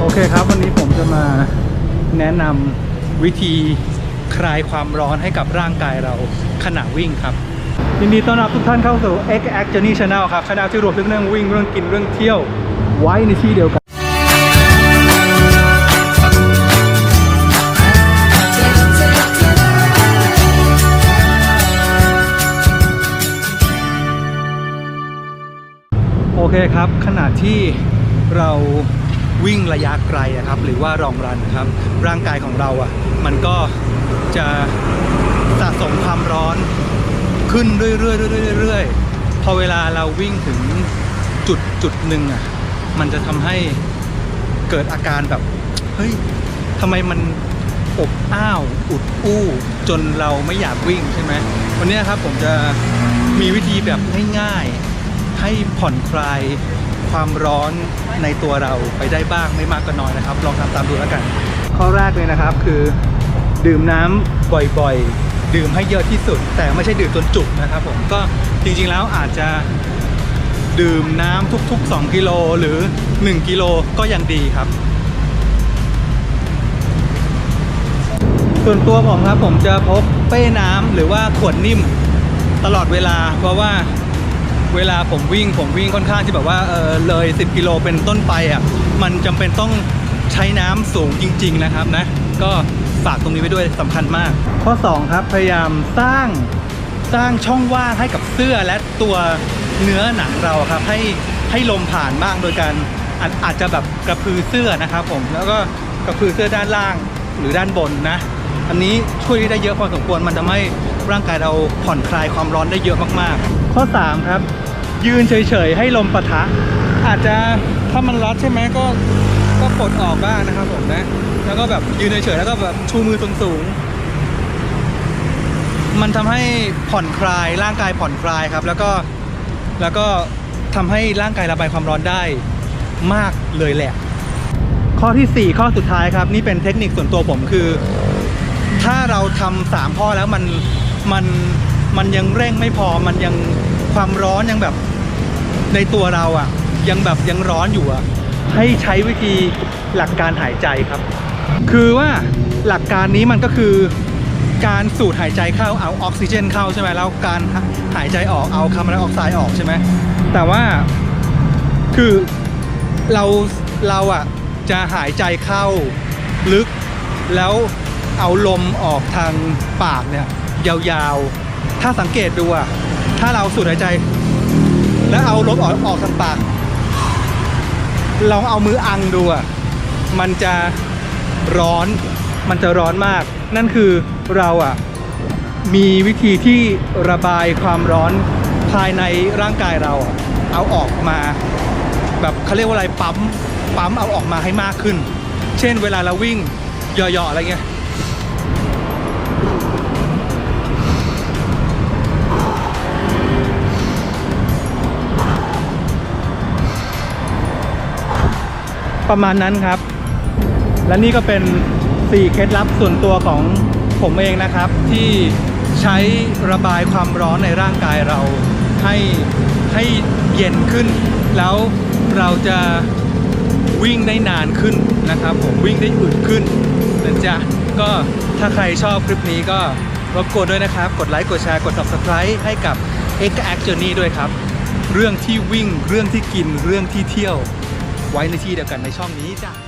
โอเคครับ วันนี้ผมจะมาแนะนำวิธีคลายความร้อนให้กับร่างกายเราขณะวิ่งครับ ยินดีต้อนรับทุกท่านเข้าสู่ X Act Journey Channel ครับช anel ที่รวมทุกเรื่องวิ่งเรื่องกินเรื่องเที่ยวไว้ในที่เดียวกันโอเคครับขณะที่เรา วิ่งระยะไกลอะครับ หรือว่ารองรันครับ ร่างกายของเราอะมันก็จะสะสมความร้อนขึ้นเรื่อยๆเรื่อยๆเรื่อยๆพอเวลาเราวิ่งถึงจุดจุดหนึ่งอะมันจะทำให้เกิดอาการแบบเฮ้ยทำไมมันอบอ้าวอุดอู้ จนเราไม่อยากวิ่งใช่ไหมวันนี้ครับผมจะมีวิธีแบบง่ายๆให้ผ่อนคลาย ความร้อนในตัวเราไปได้บ้างไม่มากก็น้อยนะครับ ลองทำตามดูแล้วกัน ข้อแรกเลยนะครับคือ ดื่มน้ำบ่อยๆ ดื่มให้เยอะที่สุด แต่ไม่ใช่ดื่มจนจุกนะครับผมก็จริงๆแล้วอาจจะดื่มน้ำทุก ๆ 2 กิโลหรือ 1 กิโลก็ยังดีครับ ส่วนตัวผมครับผมจะพกเป้น้ำหรือว่าขวดนิ่มตลอดเวลาเพราะว่า เวลาผมวิ่งผมวิ่งค่อนข้างที่แบบว่าเออเลย 10 กิโลเป็นต้นไปอะมันจำเป็นต้องใช้น้ำสูงจริง ๆ นะครับนะ ก็ฝากตรงนี้ไว้ด้วยสำคัญมาก ข้อ 2 ครับ พยายามสร้างสร้างช่องว่างให้กับเสื้อและตัวเนื้อหนังเราครับ ให้ให้ลมผ่านบ้างโดยการอาจอาจจะแบบกระพือเสื้อนะครับผมแล้วก็กระพือเสื้อด้านล่างหรือด้านบนนะ อันนี้ช่วยได้เยอะพอสมควรมันทำให้ ร่างกายเราผ่อนคลายความร้อนได้เยอะมากๆ ข้อ 3 ครับ ยืนเฉยๆ ให้ลมปะทะ อาจจะถ้ามันรัดใช่ไหมก็ก็ปลดออกบ้างนะครับผมนะ แล้วก็แบบยืนเฉยๆ แล้วก็แบบชูมือสูงๆ มันทำให้ผ่อนคลายร่างกายผ่อนคลายครับ แล้วก็แล้วก็ทำให้ร่างกายระบายความร้อนได้มากเลยแหละ ข้อทีสี่ 4 ข้อสุดท้ายครับ นี่เป็นเทคนิคส่วนตัวผมคือ ถ้าเราทำสามข้อแล้วมัน มันมันยังเร่งไม่พอมันยังความร้อนยังแบบในตัวเราอะ่ะ ยังแบบยังร้อนอยู่อะ่ะให้ใช้วิธีหลักการหายใจครับ คือว่าหลักการนี้มันก็คือการสูดหายใจเข้าเอาออกซิเจนเข้าใช่ไหมแล้วการหายใจออกเอาคาร์บอนไดออกไซด์ออกใช่ไหมแต่ว่าคือเราเราอะจะหายใจเข้าลึก แล้วเอาลมออกทางปากเนี่ย ยาวๆ ถ้าสังเกตดูอะถ้าเราสูดหายใจ แล้วเอาลมออกออกทางปากลองเอามืออังดูอะมันจะร้อน มันจะร้อนมาก นั่นคือเราอะมีวิธีที่ระบายความร้อนภายในร่างกายเราอเอาออกมา แบบเขาเรียกว่าอะไรปั๊มปั๊มเอาออกมาให้มากขึ้น เช่นเวลาเราวิ่งเหยาะๆอะไรเงี้ย ประมาณนั้นครับ และนี่ก็เป็น 4 เคล็ดลับส่วนตัวของผมเองนะครับ ที่ใช้ระบายความร้อนในร่างกายเราให้ให้เย็นขึ้น แล้วเราจะวิ่งได้นานขึ้นนะครับ ผมวิ่งได้อึดขึ้นนะจ๊ะก็ถ้าใครชอบคลิปนี้ก็รบกวนด้วยนะครับ กดไลค์กดแชร์กด subscribe ให้กับ X Act Journey ด้วยครับ เรื่องที่วิ่งเรื่องที่กินเรื่องที่เที่ยว ไว้ในที่เดียวกันในช่องนี้จ้ะ